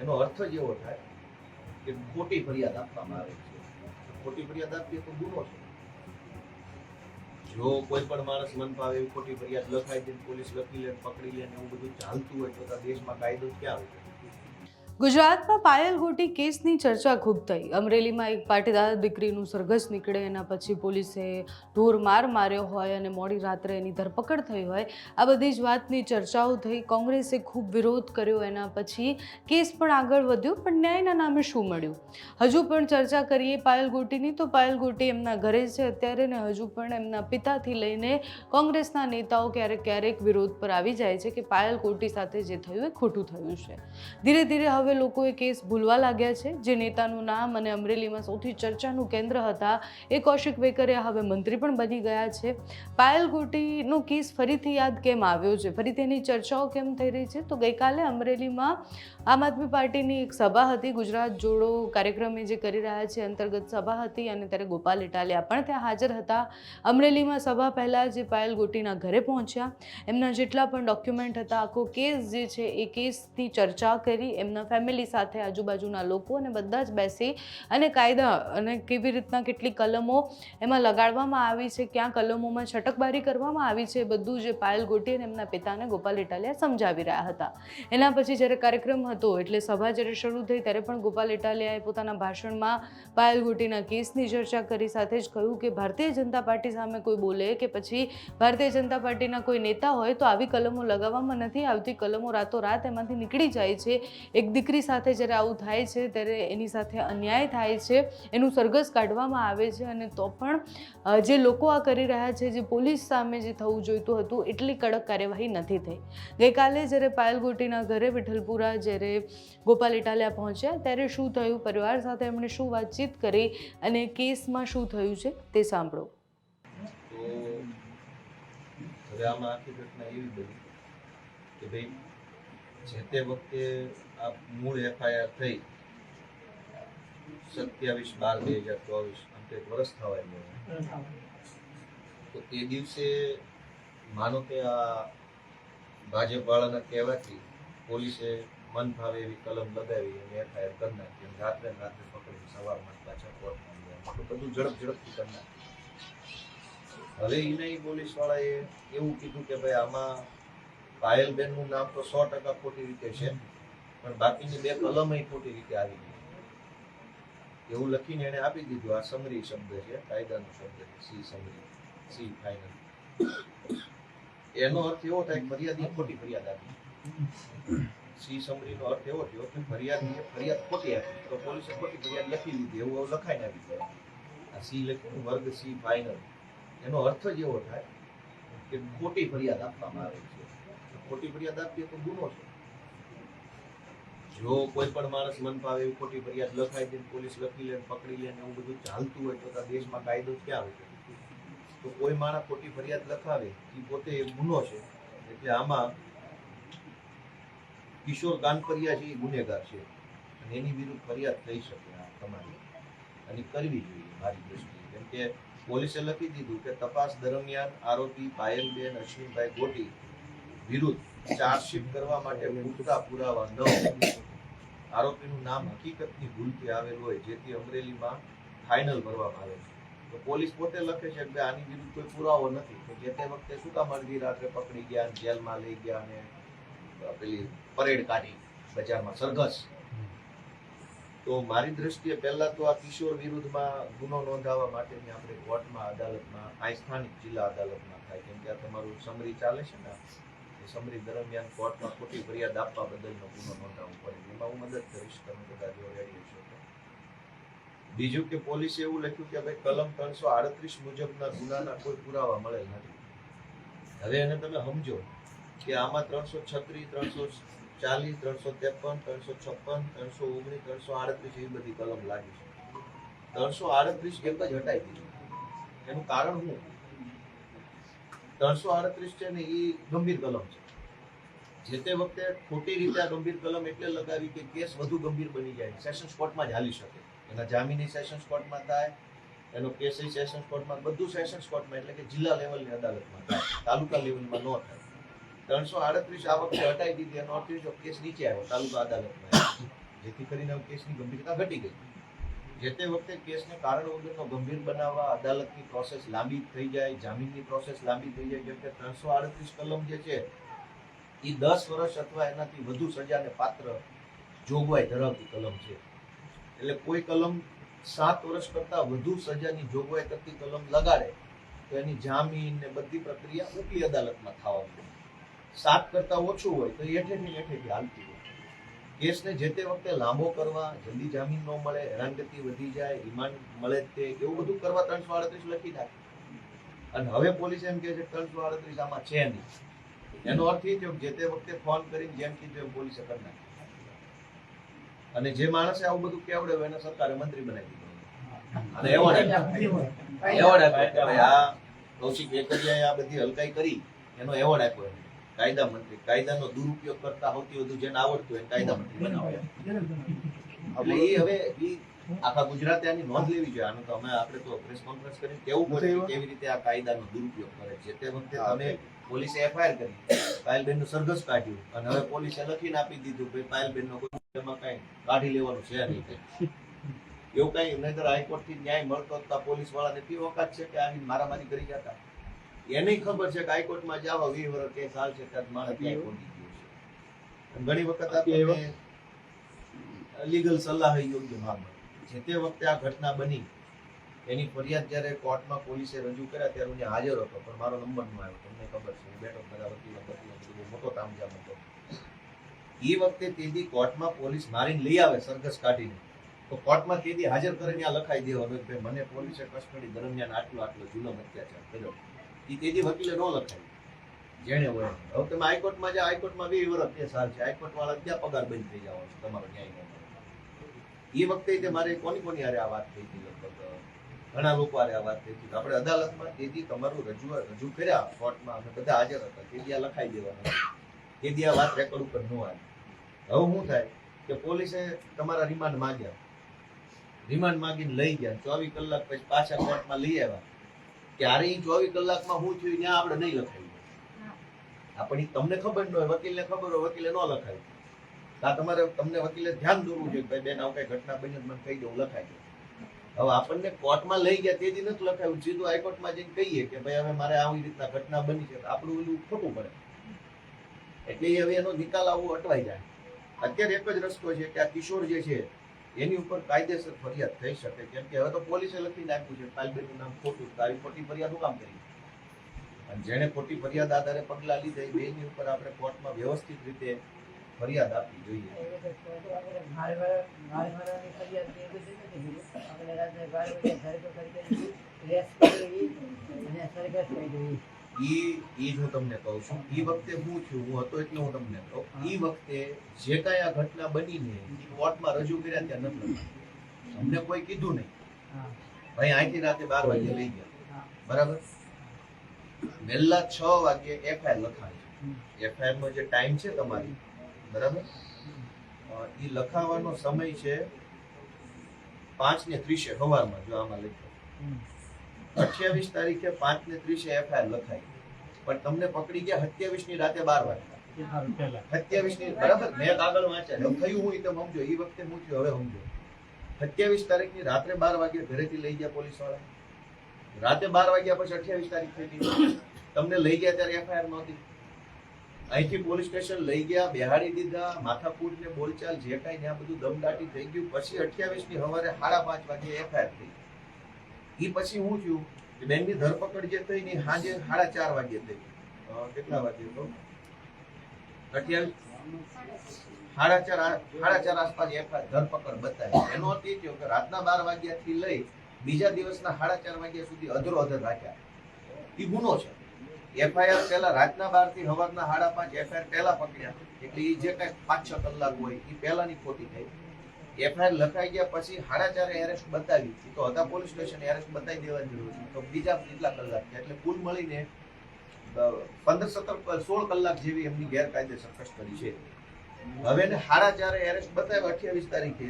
એનો અર્થ જ એવો થાય કે ખોટી ફરિયાદ આપવામાં આવે છે. ખોટી ફરિયાદ આપીએ તો ગુનો છે. જો કોઈ પણ માણસ મન ફાવે એવી ખોટી ફરિયાદ લખાઈ દે પોલીસ લખી લે પકડી લે એવું બધું ચાલતું હોય તો તો દેશમાં કાયદો ક્યાં હોય ગુજરાતમાં પાયલ ગોટી કેસની ચર્ચા ખૂબ થઈ. અમરેલીમાં એક પાટીદાર દીકરીનું સરઘસ નીકળે, એના પછી પોલીસે ઢોર માર માર્યો હોય અને મોડી રાત્રે એની ધરપકડ થઈ હોય. આ બધી જ વાતની ચર્ચાઓ થઈ. કોંગ્રેસે ખૂબ વિરોધ કર્યો, એના પછી કેસ પણ આગળ વધ્યો, પણ ન્યાયના નામે શું મળ્યું? હજુ પણ ચર્ચા કરીએ પાયલ ગોટીની. તો પાયલ ગોટી એમના ઘરે છે અત્યારે ને હજુ પણ એમના પિતાથી લઈને કોંગ્રેસના નેતાઓ ક્યારેક ક્યારેક વિરોધ પર આવી જાય છે કે પાયલ ગોટી સાથે જે થયું એ ખોટું થયું છે. ધીરે ધીરે હવે લોકોએ કેસ ભૂલવા લાગ્યા છે. જે નેતાનું નામ અને અમરેલીમાં સૌથી ચર્ચાનું કેન્દ્ર હતા એ કૌશિક વેકરિયા હવે મંત્રી પણ બની ગયા છે. પાયલ ગોટીનો કેસ ફરીથી યાદ કેમ આવ્યો છે? ફરીથી એની ચર્ચાઓ કેમ થઈ રહી છે? તો ગઈકાલે અમરેલીમાં આમ આદમી પાર્ટીની એક સભા હતી. ગુજરાત જોડો કાર્યક્રમે જે કરી રહ્યા છે, અંતર્ગત સભા હતી અને ત્યારે ગોપાલ ઇટાલિયા પણ ત્યાં હાજર હતા. અમરેલીમાં સભા પહેલાં જે પાયલ ગોટીના ઘરે પહોંચ્યા. એમના જેટલા પણ ડોક્યુમેન્ટ હતા, આખો કેસ જે છે એ કેસની ચર્ચા કરી, એમના ફેમિલી સાથે આજુબાજુના લોકો અને બધા જ બેસી અને કાયદા અને કેવી રીતના કેટલી કલમો એમાં લગાડવામાં આવી છે, ક્યાં કલમોમાં છટકબારી કરવામાં આવી છે બધું જે પાયલ ગોટી અને એમના પિતાને ગોપાલ ઇટાલિયા સમજાવી રહ્યા હતા. એના પછી જ્યારે કાર્યક્રમ હતો, એટલે સભા જ્યારે શરૂ થઈ ત્યારે પણ ગોપાલ ઇટાલિયાએ પોતાના ભાષણમાં પાયલ ગોટીના કેસની ચર્ચા કરી, સાથે જ કહ્યું કે ભારતીય જનતા પાર્ટી સામે કોઈ બોલે કે પછી ભારતીય જનતા પાર્ટીના કોઈ નેતા હોય તો આવી કલમો લગાવવામાં નથી આવતી. કલમો રાતોરાત એમાંથી નીકળી જાય છે. એક દીકરી સાથે જ્યારે આવું થાય છે, ત્યારે એની સાથે અન્યાય થાય છે, એનું સરઘસ કાઢવામાં આવે છે અને તો પણ જે લોકો આ કરી રહ્યા છે, જે પોલીસ સામે જે થવું જોઈતું હતું, એટલી કડક કાર્યવાહી નથી થઈ. ગઈકાલે જ્યારે પાયલ ગોટીના ઘરે વિઠ્ઠલપુરા જ્યારે ગોપાલ ઇટાલિયા પહોંચ્યા, ત્યારે શું થયું? પરિવાર સાથે એમણે શું વાતચીત કરી અને કેસમાં શું થયું છે, તે સાંભળો. ઘટના એવી બની કે ભાઈ જે તે વખતે આ મૂળ એફઆઈઆર થઈ સત્યાવીસ બાર બે હજાર ચોવીસ અંતે વર્ષ થવા ગયો તો તે દિવસે માનો કે આ ભાજપ વાળાના કહેવાથી પોલીસે મન ભાવે એવી કલમ લગાવી અને એફઆઈઆર કરી નાખી રાત્રે રાત્રે પકડી સવારમાં પાછા કોર્ટમાં બધું ઝડપ ઝડપથી કરી નાખ્યું. હવે ઈનાઈ પોલીસ વાળાએ એવું કીધું કે ભાઈ આમાં પાયલબેનનું નામ તો સો ટકા ખોટી રીતે છે, પણ બાકીની બે કલમ ખોટી રીતે આવી ગઈ. એવું લખીને એને આપી દીધું, આ સમરી શબ્દ છે, કાયદાનો શબ્દ છે, સી સમરી સી ફાઇનલ એનો અર્થ એવો થાય કે ખોટી ફરિયાદ આપી. સી સમરીનો અર્થ એવો થયો કે ફરિયાદીએ ફરિયાદ ખોટી આપી, તો પોલીસે ખોટી ફરિયાદ લખી લીધી, એવું એવું લખાઈને આપી દીધું. આ સી લખ્યું વર્ગ સી ફાઇનલ એનો અર્થ જ એવો થાય કે ખોટી ફરિયાદ આપવામાં આવે છે. ખોટી ફરિયાદ આપીએ તો ગુનો છે. જો કોઈ પણ માણસ મન ફાવે એવી ખોટી ફરિયાદ લખાઈ દે પોલીસ લખી લે પકડી લે એવું બધું ચાલતું હોય તો દેશમાં કાયદો ક્યાં હોય? તો કોઈ માણસ ખોટી ફરિયાદ લખાવે એ પોતે ગુનો છે. એટલે આમાં કિશોર કાનપરિયા છે એ ગુનેગાર છે. અને એની વિરુદ્ધ ફરિયાદ થઈ શકે આ તમારી. અને કરવી જોઈએ મારી દ્રષ્ટિએ. કેમ કે પોલીસે લખી દીધું કે તપાસ દરમિયાન આરોપી પાયલબેન અશ્વિનભાઈ ગોટી વિરુદ્ધ ચાર્જશીટ કરવા માટે પૂરતા પુરાવા ન આરોપીનું નામ હકીકતની ભૂલથી આવેલ હોય, જેથી અમરેલીમાં ફાઇનલ ભરવામાં આવે છે. તો પોલીસ પોતે લખે છે કે આની વિરુદ્ધ કોઈ પુરાવો નથી. તો જે તે વખતે શું કામ અડધી રાત્રે પકડી ગયા જેલમાં લઈ ગયા અને પેલી પરેડ કાઢી બજારમાં, સરઘસ. તો મારી દ્રષ્ટિએ પહેલા તો આ કિશોર વિરુદ્ધમાં ગુનો નોંધાવવા માટેની આપણે કોર્ટમાં અદાલતમાં આ સ્થાનિક જિલ્લા અદાલતમાં થાય. કેમ કે આ તમારું સમરી ચાલે છે ને? સમરી દરમિયાન કોર્ટમાં ખોટી ફરિયાદ આપવા બદલનો ગુનો નોંધાવવો પડે. એમાં હું મદદ કરીશ. તમે બધા જો રેડી બીજું કે પોલીસે એવું લખ્યું કે ભાઈ કલમ ત્રણસો આડત્રીસ મુજબના ગુનાના કોઈ પુરાવા મળેલ નથી. હવે એને તમે સમજો કે આમાં ત્રણસો છત્રીસ ત્રણસો ચાલીસ, ત્રણસો ત્રેપન, ત્રણસો છપ્પન, ત્રણસો ઓગણીસ, ત્રણસો આડત્રીસ એવી બધી કલમ લાગી છે. ત્રણસો આડત્રીસ એક જ હટાવી દીધી? એનું કારણ શું? ત્રણસો આડત્રીસ છે ને એ ગંભીર કલમ છે. જે તે વખતે ખોટી રીતે આ ગંભીર કલમ એટલે લગાવી કે કેસ વધુ ગંભીર બની જાય. સેશન્સ કોર્ટમાં હાલી શકે. એના જામીની સેશન્સ કોર્ટમાં થાય, એનો કેસ સેશન્સ કોર્ટમાં, બધું સેશન્સ કોર્ટમાં એટલે કે જિલ્લા લેવલની અદાલતમાં થાય. તાલુકા લેવલમાં ન થાય. ત્રણસો આડત્રીસ આ વખતે હટાવી દીધી, એનો અર્થ કેસ નીચે આવ્યો, તાલુકા અદાલતમાં જેથી કરીને કેસની ગંભીરતા ઘટી ગઈ. જે તે વખતે કેસને કારણ વગરનો ગંભીર બનાવવા અદાલતની પ્રોસેસ લાંબી થઈ જાય, જામીનની પ્રોસેસ લાંબી થઈ જાય, જેમ કે ત્રણસો આડત્રીસ કલમ જે છે એ દસ વર્ષ અથવા એનાથી વધુ સજાને પાત્ર જોગવાઈ ધરાવતી કલમ છે. એટલે કોઈ કલમ સાત વર્ષ કરતાં વધુ સજાની જોગવાઈ કરતી કલમ લગાડે, તો એની જામીન ને બધી પ્રક્રિયા ઉપલી અદાલતમાં થવા સાત કરતાં ઓછું હોય તો એઠેથી એઠેથી હાલતી હોય. કેસને જે તે વખતે લાંબો કરવા, જલ્દી જામીન ન મળે, હેરાનગતિ વધી જાય, રિમાન્ડ મળે તે એવું બધું કરવા ત્રણસો આડત્રીસ લખી નાખે. અને હવે પોલીસ એમ કહે છે ત્રણસો આડત્રીસ આમાં છે નહીં. એનો અર્થ એ થયો જે તે વખતે ફોન કરીને જેમ કીધું એમ પોલીસે કરી નાખ્યું અને જે માણસે આવું બધું કેવડાવ્યું એને સરકારે મંત્રી બનાવી દીધો. અને એવોર્ડ એવોર્ડ આપ્યો આ કૌશિક વેકરિયાએ આ બધી હલકાઈ કરી, એનો એવોર્ડ આપ્યો કાયદા મંત્રી કાયદાનો દુરુપયોગ કરતા સૌથી વધુ જેને આવડતું હોય કાયદા મંત્રી બનાવ્યા એટલે એ હવે એ આખા ગુજરાતે આની નોંધ લેવી જોઈએ. આનું તો અમે આપણે તો પ્રેસ કોન્ફરન્સ કરીને કેવું પડે કેવી રીતે આ કાયદાનો દુરુપયોગ કરે છે. તે વખતે તમે પોલીસે એફઆઈઆર કરી. પાયલબેનનું સરઘસ કાઢ્યું. અને હવે પોલીસે લખીને આપી દીધું કે પાયલબેન નો કોઈ એમાં કઈ કાઢી લેવાનું છે નહીં એવું કઈ નહીતર હાઈકોર્ટથી ન્યાય મળતો હતા પોલીસ વાળાને તે વખત છે કે આની મારામારી કરી જતા એને ખબર છે કે હાઈકોર્ટમાં જાવ વી વર્ષ કેસ હાલ છે ત્યાં માણસ ત્યાં પહોંચી ગયું છે. ઘણી વખત આપણે લીગલ સલાહ એ યોગ્ય ના મળે. જે તે વખતે આ ઘટના બની એની ફરિયાદ જ્યારે કોર્ટમાં પોલીસે રજૂ કર્યા ત્યારે હું હાજર હતો પણ મારો નંબર ન આવ્યો તમને ખબર છે. હું બેઠો બધા વકીલો બધું મોટો કામજામ હતો. એ વખતે તેથી કોર્ટમાં પોલીસ મારીને લઈ આવે સરઘસ કાઢીને. તો કોર્ટમાં તેથી હાજર કરીને આ લખાઈ દેવાનું કે મને પોલીસે કસ્ટડી દરમિયાન આટલો આટલો જુલમ અત્યાચાર કર્યો. એ તેથી વકીલે ન લખાય. જેને હોય હવે તમે હાઈકોર્ટમાં જાઓ હાઈકોર્ટમાં બી વર્ષ કેસ હાલ છે. હાઈકોર્ટ વાળા ક્યાં પગાર બંધ થઈ જવાનો છે? તમારો ન્યાય ન એ વખતે તે મારે કોની કોની હારે આ વાત થઈ હતી લગભગ? ઘણા લોકો હારે આ વાત થઈ હતી. આપણે અદાલતમાં તેથી તમારું રજૂઆત રજૂ કર્યા. કોર્ટમાં અમે બધા હાજર હતા. તેથી આ લખાઈ દેવાનું તેથી આ વાત રેકોર્ડ ઉપર ન આવે. હવે શું થાય કે પોલીસે તમારા રિમાન્ડ માંગ્યા. રિમાન્ડ માંગીને લઈ ગયા. ચોવીસ કલાક પછી પાછા કોર્ટમાં લઈ આવ્યા. ત્યારે એ ચોવીસ કલાકમાં હું થયું ત્યાં આપણે નહીં લખાયું. આપણે તમને ખબર ન હોય વકીલને ખબર હોય વકીલે ન લખાય. આ તમારે તમને વકીલે ધ્યાન દોરવું જોઈએ ભાઈ બેન આવું કઈ ઘટના બની મને કહી દઉં લખાય છે હવે આપણને કોર્ટમાં લઈ ગયા તેથી નથી લખાયું. સીધું હાઈકોર્ટમાં જઈને કહીએ કે ભાઈ હવે મારે આવી રીતના ઘટના બની છે આપણું ઓલું ખોટું પડે. એટલે હવે એનો નિકાલ આવવો અટવાઈ જાય. અત્યારે એક જ રસ્તો છે કે આ કિશોર જે છે એની ઉપર કાયદેસર ફરિયાદ થઈ શકે, કેમ કે હવે તો પોલીસે લખીને આપ્યું છે પાલબેનનું નામ ખોટું તારી ખોટી ફરિયાદ કામ કરી અને જેણે ખોટી ફરિયાદ આધારે પગલાં લીધા, એ બેની ઉપર આપણે કોર્ટમાં વ્યવસ્થિત રીતે ફરિયાદ આપવી જોઈએ. ઈ એ જ હું તમને કહું છું. એ વખતે હું થયું હું હતો એટલે હું તમને કહું. ઈ વખતે જે કાંઈ આ ઘટના બનીને એ કોર્ટમાં રજૂ કર્યા ત્યાં નથી લખાયું. અમને કોઈ કીધું નહીં. ભાઈ અહીંથી રાતે બાર વાગે લઈ ગયા. બરાબર? વહેલા છ વાગે એફઆઈઆર લખાવી. એફઆઈઆર નો જે ટાઈમ છે તમારી બરાબર? એ લખાવાનો સમય છે પાંચ ને ત્રીસે સવારમાં જો આમાં લખ્યો. અઠ્યાવીસ તારીખે પાંચ ને ત્રીસે એફઆઈઆર લખાઈ. પણ તમને પકડી ગયા સત્યાવીસની રાતે બાર વાગે સત્યાવીસની બરાબર? મેં કાગળ વાંચ્યા થયું હું એકદમ સમજો એ વખતે હું થયું હવે સમજો. સત્યાવીસ તારીખની રાત્રે બાર વાગ્યા ઘરેથી લઈ ગયા પોલીસવાળા રાતે બાર વાગ્યા પછી અઠ્યાવીસ તારીખ થઈ ગઈ. તમને લઈ ગયા ત્યારે એફઆઈઆર નહોતી. અહીંથી પોલીસ સ્ટેશન લઈ ગયા બેહાડી દીધા માથાકૂટ ને બોલચાલ જે કાંઈ ત્યાં બધું દમદાટી થઈ ગયું. પછી અઠ્યાવીસની સવારે સાડા પાંચ વાગે એફઆઈઆર થઈ એ પછી હું થયું? બેનની ધરપકડ જે થઈ ને સાંજે સાડા ચાર વાગે થઈ. કેટલા વાગે તો? ધરપકડ બતાવી. એનો એ થયો કે રાતના બાર વાગ્યાથી લઈ બીજા દિવસના સાડા ચાર વાગ્યા સુધી અધરો રાખ્યા. એ ગુનો છે. એફઆઈઆર પહેલા રાતના બારથી સવારના સાડા પાંચ એફઆઈઆર પહેલા પકડ્યા. એટલે એ જે કઈ પાંચ છ કલાક હોય એ પહેલાની ખોટી થઈ. એફઆઈઆર લખાઈ ગયા પછી સાડા ચારે એરેસ્ટ બતાવી. ઈ તો હતા પોલીસ સ્ટેશન એરેસ્ટ બતાવી દેવાની જરૂર છે. તો બીજા કેટલા કલાક? એટલે કુલ મળીને પંદર સત્તર સોળ કલાક જેવી એમની ગેરકાયદેસર કસ્ટડી છે. હવે એને સાડા ચારે એરેસ્ટ બતાવ્યા અઠ્યાવીસ તારીખે,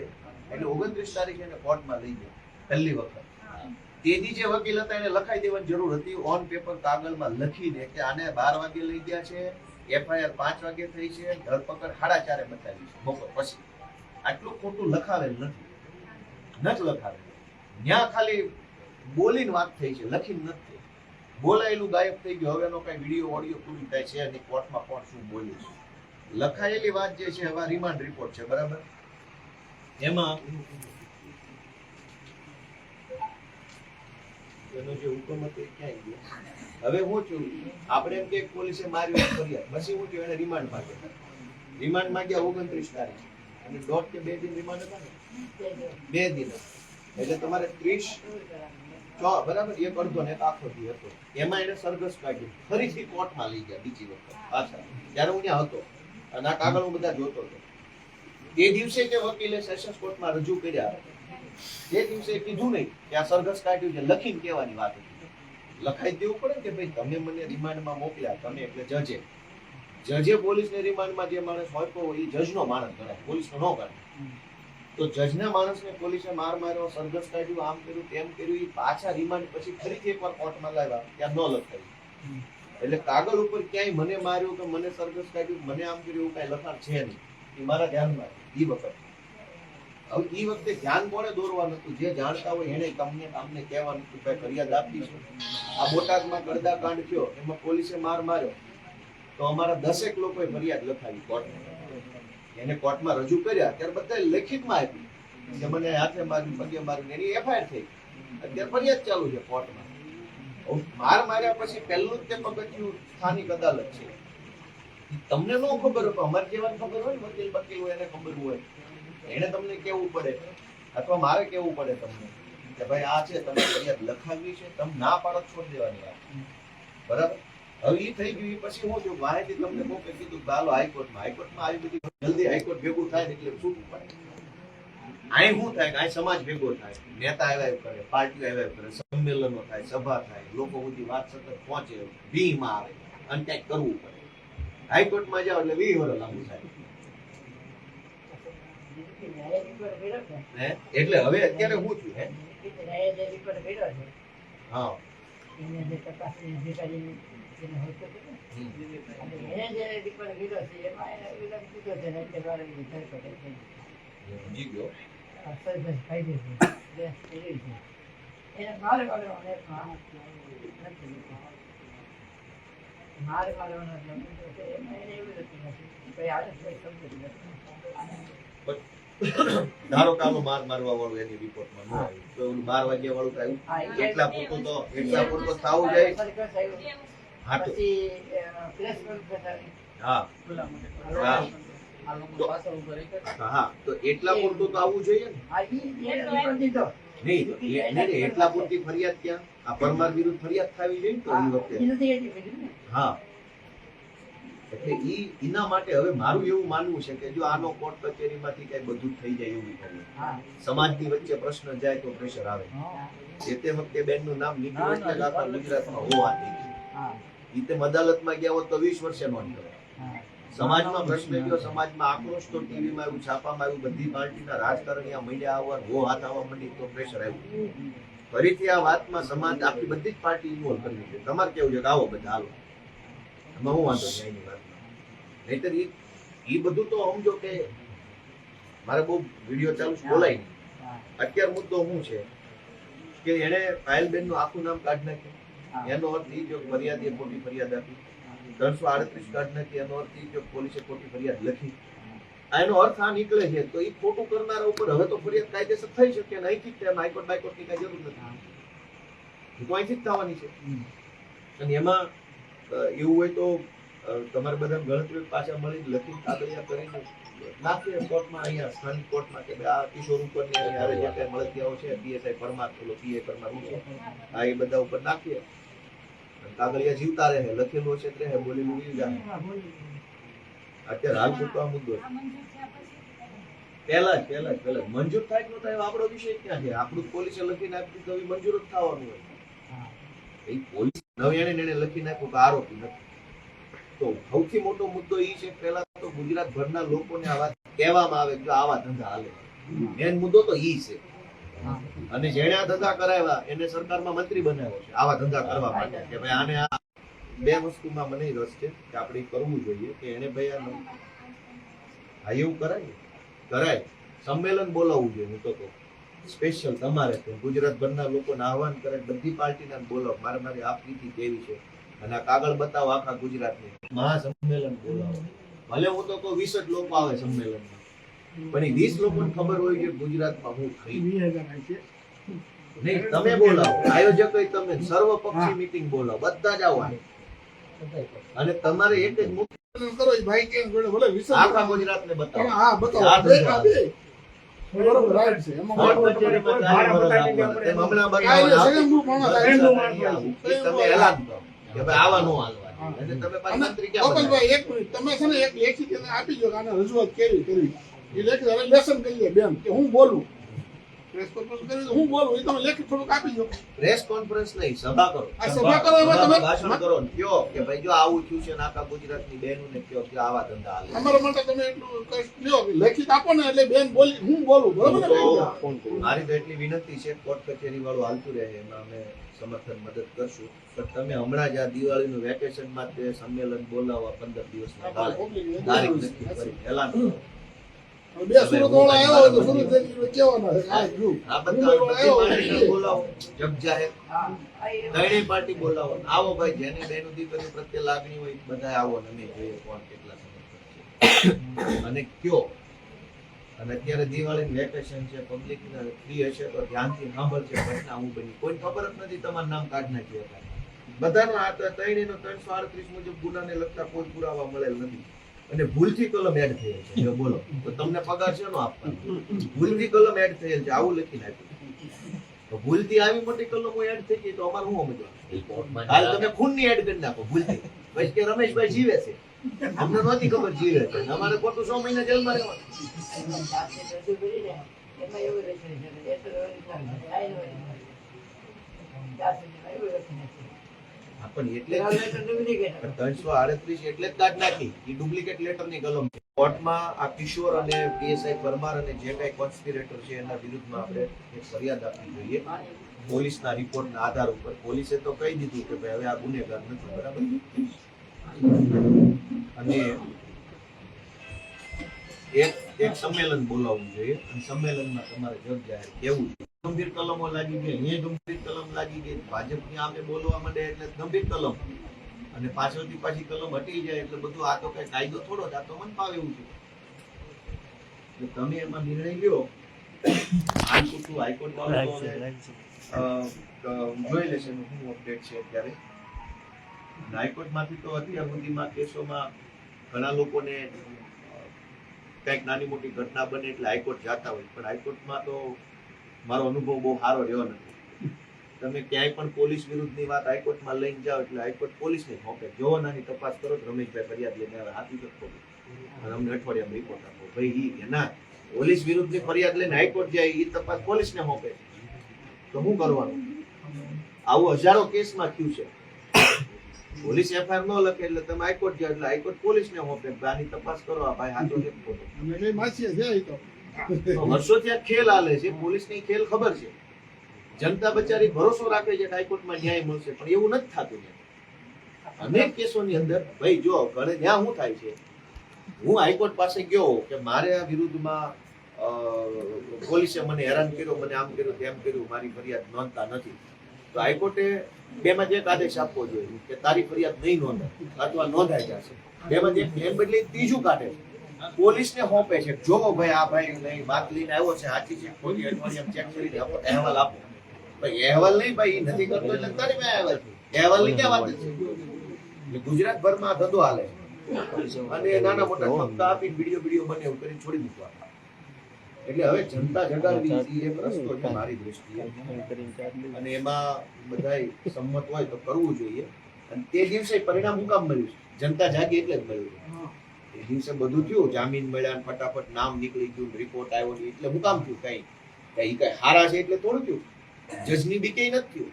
એટલે ઓગણત્રીસ તારીખે એને કોર્ટમાં લઈ ગયા, પહેલી વખત. તેથી જે વકીલ હતા એને લખાઈ દેવાની જરૂર હતી ઓન પેપર કાગળમાં લખીને કે આને બાર વાગે લઈ ગયા છે, એફઆઈઆર પાંચ વાગે થઈ છે, ધરપકડ સાડા ચારે બતાવી છે, બપોર પછી. આટલું ખોટું લખાવેલ નથી. નથી લખાવેલ. ત્યાં ખાલી બોલીને વાત થઈ છે, લખીને નથી બોલાયેલું ગાયબ થઈ ગયું. હવે એનો કઈ વીડિયો, ઓડિયો પૂરી થાય છે અને કોર્ટમાં કોણ શું બોલ્યું છે? લખાયેલી વાત જે છે, હવે રિમાન્ડ રિપોર્ટ છે, બરાબર? એમાં એનો જે હુકમ હતો એ ક્યાંય ગયો? હવે હું છું, આપણે એમ કે પોલીસે માર્યો, ફરિયાદ. પછી હું છું એને રિમાન્ડ માંગ્યા. રિમાન્ડ માંગ્યા ઓગણત્રીસ તારીખ. બે દિન રિમાન્ડ બે દિન એટલે તમારે ત્રીસ છ બરાબર, એક અડધો ને આખો દી હતો. એમાં એને સરઘસ કાઢ્યું. ફરીથી કોર્ટમાં લઈ ગયા બીજી વખત, પાછા. ત્યારે હું ત્યાં હતો, અને આ કાગળ હું બધા જોતો હતો. તે દિવસે જે વકીલે સેશન્સ કોર્ટમાં રજૂ કર્યા તે દિવસે કીધું નહીં કે આ સરઘસ કાઢ્યું છે. લખીને કહેવાની વાત હતી. લખાઈ દેવું પડે કે ભાઈ, તમે મને રિમાન્ડમાં મોકલ્યા, તમે એટલે જજે. જજે પોલીસને રિમાન્ડમાં જે માણસ હોય હોય એ જજનો માણસ ગણાય, પોલીસનો ન ગણાય. તો જજના માણસને પોલીસે માર માર્યો, સરઘસ કાઢ્યું, આમ કર્યું, તેમ કર્યું એ પાછા રિમાન્ડ પછી ફરીથી એકવાર કોર્ટમાં લાવ્યા, ત્યાં ન લખાયું. એટલે કાગળ ઉપર ક્યાંય મને માર્યું કે મને સરઘસ કાઢ્યું, મને આમ કર્યું એવું કાંઈ લખાણ છે નહીં. એ મારા ધ્યાનમાં એ વખત. હવે એ વખતે ધ્યાન કોને દોરવાનું? હતું જે જાણતા હોય એને તમને તમને કહેવાનું હતું કે ફરિયાદ આપી છે આ બોટાદમાં ગરદા કાંડ થયો, એમાં પોલીસે માર માર્યો. તો અમારા દસેક લોકોએ ફરિયાદ લખાવી કોર્ટમાં એને કોર્ટમાં રજૂ કર્યા ત્યારે બધાએ લેખિતમાં આપી કે મને હાથે માર્યું, પગે માર્યું, એની એફઆઈઆર થઈ. અત્યારે ફરિયાદ ચાલુ છે કોર્ટમાં. માર માર્યા પછી પહેલું જ તે પગથિયું સ્થાનિક અદાલત છે. તમને ન ખબર હોય અમારે જેવાને ખબર હોય વકીલ વકીલ હોય, એને ખબર હોય. એને તમને કેવું પડે? અથવા મારે કેવું પડે તમને? કે ભાઈ આ છે, તમે ફરિયાદ લખાવી છે, તમે ના પાડો છોડી દેવાની વાત. બરાબર? હવે એ થઈ ગયું પછી હું છું માહિતી તમને કોકે કીધું હાલો હાઈકોર્ટમાં. હાઈકોર્ટમાં આવી બધી જલ્દી હાઈકોર્ટ ભેગું થાય એટલે છૂટું પડે. અહીં શું થાય કે અહીં સમાજ ભેગો થાય નેતા આવ્યા કરે પાર્ટીઓ આવ્યા કરે સંમેલનો થાય સભા થાય લોકો સુધી વાત સતત પહોંચે ભીમાં આવે અને કંઈક કરવું પડે. હાઈકોર્ટમાં જાઓ એટલે વી વર લાંબુ થાય. હે? એટલે હવે અત્યારે હું થયું હે? હા. હમ. સમજી ગયો? મારે મારવાનો એટલે એમાં એને એવું નથી નથી ભાઈ આ સમજ નથી ધારો કે આલો માર મારવા વાળું એની રિપોર્ટમાં ન આવ્યું તો ઓલું બાર વાગ્યા વાળું આવ્યું. હા, એટલા પૂરતું તો એટલા પૂરતું થાવું જાય હા તો. હા. હા. હા તો એટલા પૂરતું તો આવવું જોઈએ ને? એટલા પૂરતી ફરિયાદ ક્યાં? આ પરમાર વિરુદ્ધ ફરિયાદ થવી જોઈએ તો એ વખતે. હા. એટલે એ એના માટે હવે મારું એવું માનવું છે કે જો આનો કોર્ટ કચેરીમાંથી કઈ બધું થઈ જાય એવું કરીએ. સમાજની વચ્ચે પ્રશ્ન જાય તો પ્રેશર આવે. જે તે વખતે બેનનું નામ નીકળ્યું એટલે જ ગુજરાતમાં હોવા થઈ ગયું એ તેમ અદાલતમાં ગયા હોત તો વીસ વર્ષે નો કરે સમાજમાં પ્રશ્ન ગયો સમાજમાં આક્રોશ તો ટીવીમાં આવ્યું છાપામાં આવ્યું બધી પાર્ટીના રાજકારણીયા મળ્યા આવવા હો હાથ આવવા માંડી તો પ્રેશર આવ્યું. ફરીથી આ વાતમાં સમાજ આખી બધી જ પાર્ટી ઇન્વોલ્વ કરવી છે તમારે કેવું છે? કે આવો બધા હાલો. એમાં હું વાંધો નહીં એની વાત નહીતર એ એ બધું તો સમજો કે મારે બહુ વીડિયો ચાલુ બોલાય નહીં. અત્યાર મુદ્દો શું છે? કે એને પાયલબેનનું આખું નામ કાઢ નાખ્યું. એનો અર્થ ઈ જો ફરિયાદીએ ખોટી ફરિયાદ આપી. ત્રણસો આડત્રીસ કાઢ નાખી એનો અર્થ એ જો પોલીસે ખોટી ફરિયાદ લખી. એનો અર્થ આ નીકળે છે તો એ ખોટું કરનારા ઉપર હવે તો ફરિયાદ કાયદેસર થઈ શકે અને અહીંથી ત્યાં હાઈકોર્ટ બાયકોર્ટની કઈ જરૂર નથી. એ તો અહીંથી જ થવાની છે. અને એમાં એવું હોય તો તમારે બધા ગણતરી પાછા મળી લખી કાગળિયા કરીને નાખીએ કોર્ટમાં અહીંયા, સ્થાનિક કોર્ટમાં કે આ કિશોર ઉપરની અહીંયા જે કઈ મળતિયાઓ છે પીએસઆઈ પરમાર, પેલો પીએ પરમાર છે આ એ બધા ઉપર નાખીએ. કાગળિયા જીવતા રહે, લખેલું છે રહે, બોલેલું ઉડી જાય અત્યારે હાલ પૂરતો મુદ્દો પહેલા જ પહેલા જ, પહેલા મંજૂર થાય કે ન થાય આપણો વિષય ક્યાં છે? આપણું પોલીસે લખીને આપ્યું તો મંજૂર જ થવાનું હોય. એ પોલીસ નવ્યાણે એને લખી નાખ્યું કે આરોપી નથી. તો સૌથી મોટો મુદ્દો એ છે પહેલા તો ગુજરાત ભરના લોકોને આ કહેવામાં આવે કે આવા ધંધા હાલે. મેન મુદ્દો તો ઈ છે. અને જેણે આ ધંધા કરાવ્યા એને સરકારમાં મંત્રી બનાવ્યો છે આવા ધંધા કરવા માટે કે ભાઈ આને આ બે વસ્તુમાં મને રસ છે કે આપણે કરવું જોઈએ કે એને ભાઈ આ એવું કરાય ને? કરાય. સંમેલન બોલાવવું જોઈએ હું તો કહું. સ્પેશિયલ તમારે તો ગુજરાતભરના લોકોને આહવાન કરે બધી પાર્ટીને બોલાવો. મારે મારી આ પ્રીતિ કેવી છે? અને આ કાગળ બતાવો આખા ગુજરાતને. મહાસંમેલન બોલાવો. ભલે હું તો કોઈ વીસ જ લોકો આવે સંમેલનમાં. પણ એ વીસ લોકોને ખબર હોય કે ગુજરાતમાં હું થઈ છે. નહીં તમે બોલાવો. આયોજકો તમે સર્વપક્ષી મીટિંગ બોલાવો. બધા જ આવો અને તમારે એક જ મુખ્ય કરો ભાઈ કેમ ભલે આખા ગુજરાતને બતાવો. હા બતાવો. બરોબર છે. એમાં. તેમ એલાન કરો કે ભાઈ આવા નો હાલવા એક મિનિટ. તમે છે ને એક લેખિત આપી દો આને રજૂઆત કેવી કરવી એ લેખિત લેસન કરી બેન કે હું બોલું. પ્રેસ કોન્ફરન્સ હું બોલું એ તમે લેખિત થોડુંક આપી દો. પ્રેસ કોન્ફરન્સ નહીં સભા કરો. આ સભા કરો એમાં તમે- ભાષણ કરો કયો કે ભાઈ જો આવું થયું છે ને આખા ગુજરાતની બહેનોને કયો કે આવા ધંધા હાલે. અમારા માટે તમે એટલું લ્યો લેખિત આપો ને એટલે બેન બોલી હું બોલું બરોબર ને બેન? તો મારી તો એટલી વિનંતી છે કોર્ટ કચેરી વાળું હાલતું રહે એમાં અમે સમર્થન મદદ કરશું. પણ તમે હમણાં જ આ દિવાળીનું વેકેશન માટે સંમેલન બોલાવવા પંદર ને તારીખ નક્કી કરી એલાન કરો. બે સુરત વાળા આવ્યા હોય તો સુરત જઈને કહેવાના છે. આ જો. ત્રણેય પાર્ટી બોલાવો. આવો ભાઈ જેની બેનો પ્રત્યે લાગણી હોય બધા આવો જોઈએ કોણ કેટલા અને કયો? અને અત્યારે દિવાળી વેકેશન છે પબ્લિક ફ્રી હશે તો ધ્યાનથી સાંભળશે ઘટના હું બની. કોઈ ખબર જ નથી તમારું નામ કાઢ હતા બધાનો આ ત્રણેયનો ત્રણસો આડત્રીસ મુજબ ગુનાને લગતા કોઈ પુરાવા મળેલ નથી. અને ભૂલથી કલમ એડ થયેલ છે. બોલો, તો તમને પગાર છે આપવાનો? ભૂલથી કલમ એડ થયેલ છે, આવું લખી નાખ્યું. તો ભૂલથી આવી મોટી કલમો એડ થઈ ગઈ, તો અમારે શું સમજવાનું? હાલ તમે ખૂનની એડ કરી નાખો, ભૂલથી. પછી કે રમેશભાઈ જીવે છે. અમને નહોતી ખબર જીવે છે. અમારે ખોટું સો મહિના જેલમાં રહેવાનું. પણ એટલે. ત્રણસો આડત્રીસ એટલે જ દાદ નાખી. એ ડુપ્લિકેટ લેટરની કલમ છે. કોર્ટમાં આ કિશોર અને પીએસઆઈ પરમાર અને જે કઈ કોન્સ્પિરેટર છે એના વિરુદ્ધમાં આપણે એક ફરિયાદ આપવી જોઈએ. પોલીસના રિપોર્ટના આધાર ઉપર. પોલીસે તો કહી દીધું કે ભાઈ હવે આ ગુનેગાર નથી બરાબર? અને એક એક સંમેલન બોલાવવું જોઈએ અને સંમેલનમાં તમારે જગ જાહેર કેવું ગંભીર કલમો લાગી ગઈ અહીંયા ગંભીર કલમ લાગી ગઈ ભાજપની આમે બોલવા માંડે એટલે ગંભીર કલમ. અને પાછળથી પાછી કલમ હટી જાય એટલે બધું આ તો કઈ કાયદો થોડો જ આ તો મન ફાવે એવું છે. એટલે તમે એમાં નિર્ણય લ્યો. હાઈકોર્ટ ટુ હાઈકોર્ટ વાળો તો હવે, અ, અ, જોઈ લેશે શું અપડેટ છે અત્યારે. હાઈકોર્ટ હાઈકોર્ટમાંથી તો અત્યાર સુધીમાં કેસોમાં ઘણા લોકોને કંઈક નાની મોટી ઘટના બને એટલે હાઈકોર્ટ જતા હોય. પણ હાઈકોર્ટમાં તો મારો અનુભવ બહુ સારો રહ્યો નથી. તમે ક્યાંય પણ પોલીસ વિરુદ્ધની વાત હાઈકોર્ટમાં લઈને જાઓ એટલે હાઈકોર્ટ પોલીસને સોંપે. જો નાની તપાસ કરો તો રમેશભાઈ ફરિયાદ લઈને આવે હાથી જ અને અમને અઠવાડિયામાં રિપોર્ટ આપો. ભાઈ એના પોલીસ વિરુદ્ધની ફરિયાદ લઈને હાઈકોર્ટ જાય એ તપાસ પોલીસને સોંપે. તો શું કરવાનું? આવું હજારો કેસમાં થયું છે. પોલીસ એફઆઈઆર ન લખે એટલે તમે હાઈકોર્ટ જાઓ એટલે હાઈકોર્ટ પોલીસને કે આની તપાસ કરો આ ભાઈ હાથો છે ખોટો. માસીએ છે એ તો? વર્ષોથી આ ખેલ હાલે છે પોલીસની ખેલ ખબર છે. જનતા બચારી ભરોસો રાખે છે કે હાઈકોર્ટમાં ન્યાય મળશે પણ એવું નથી થતું. અનેક કેસોની અંદર ભાઈ જો ઘરે ત્યાં શું થાય છે? હું હાઈકોર્ટ પાસે ગયો કે મારે આ વિરુદ્ધમાં પોલીસે મને હેરાન કર્યો મને આમ કર્યું તેમ કર્યું મારી ફરિયાદ નોંધતા નથી. તો હાઈકોર્ટે બેમાંથી એક આદેશ આપવો જોઈએ કે તારી ફરિયાદ નહીં નોંધાય અથવા નોંધાઈ જશે. બેમાંથી એક એમ બદલી ત્રીજું કાઢે છે. પોલીસને સોંપે છે જો ભાઈ આ ભાઈ નહીં વાત લઈને આવ્યો છે, સાચી છે, ખોટી અઠવાડિયામાં ચેક કરીને અહેવાલ આપો. ભાઈ, અહેવાલ નહીં ભાઈ નથી કરતો એટલે તારી મેં અહેવાલ અહેવાલની ક્યાં વાત છે? ગુજરાત ભરમાં ધંધો હાલે અને નાના મોટા ફક્ત આપી વીડિયો વીડિયો બને એવું કરીને છોડી મૂકવા એટલે હવે જનતા જગાડવી એક રસ્તો છે મારી દ્રષ્ટિએ. અને એમાં બધાય સંમત હોય તો કરવું જોઈએ. અને તે દિવસે પરિણામ હું કામ મળ્યું? જનતા જાગી એટલે જ મળ્યું. એ દિવસે બધું થયું. જામીન મળ્યા અને ફટાફટ નામ નીકળી ગયું રિપોર્ટ આવ્યો એટલે હું કામ થયું? કઈ કઈ કઈ હારા છે એટલે થોડું થયું. જજની બીકે નથી થયું.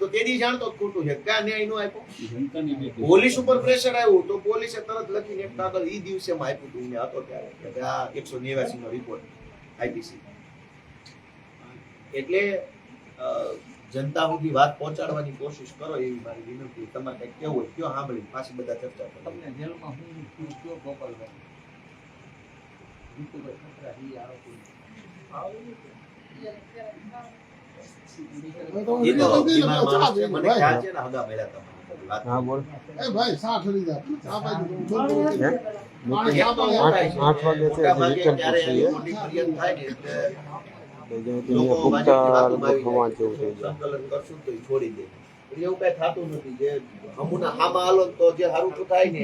તો તેની જાણતો ખોટું છે. ક્યાં ન્યાય નો આપ્યો? પોલીસ ઉપર પ્રેશર આવ્યું તો પોલીસે તરત લખીને એક કાગળ ઈ દિવસે માં આપ્યું હતું. હતો ત્યારે. કે આ એકસો નેવ્યાસી નો રિપોર્ટ આઈપીસી એટલે જનતા સુધી વાત પહોંચાડવાની કોશિશ કરો એવી મારી વિનંતી. તમારે કઈ કેવું હોય કયો સાંભળી પાછી બધા ચર્ચા કરો તમને જેલમાં હું કયો ગોપાલભાઈ એ તો બીમાર માણસ છે, મને ખ્યાલ છે ને હગા તમારે વાત હા બોલ. એ ભાઈ જા આઠ વાગે છે, રિટર્ન પૂછીએ. એવું કઈ થતું નથી. જે અમુના હામાં હાલો તો જે હારું તો થાય ને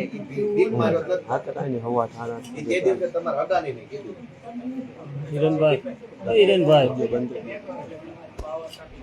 ઈ માર્યો હા તો કાંઈ નહીં હવા થારા દિવસે તમારા કીધું. હિરેનભાઈ હિરેનભાઈ